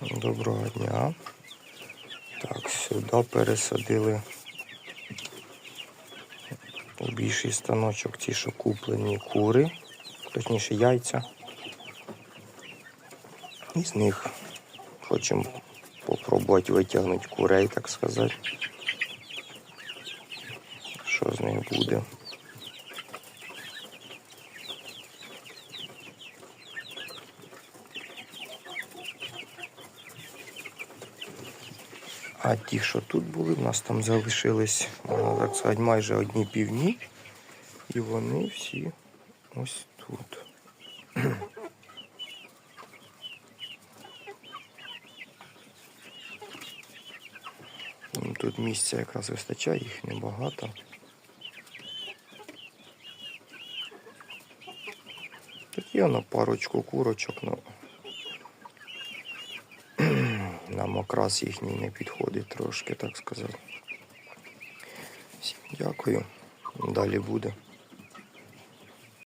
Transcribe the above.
Доброго дня. Так, сюди пересадили у більший станочок ті, що куплені кури, точніше яйця. Із них хочемо попробувати витягнути курей, так сказати. Що з них буде? А ті, що тут були, в нас там залишились, так сказати, майже одні півні. І вони всі ось тут. Тут місця якраз вистачає, їх небагато. Тут є на парочку курочок, ну нам окрас їхній не підходить трошки, так сказати. Всім дякую. Далі буде.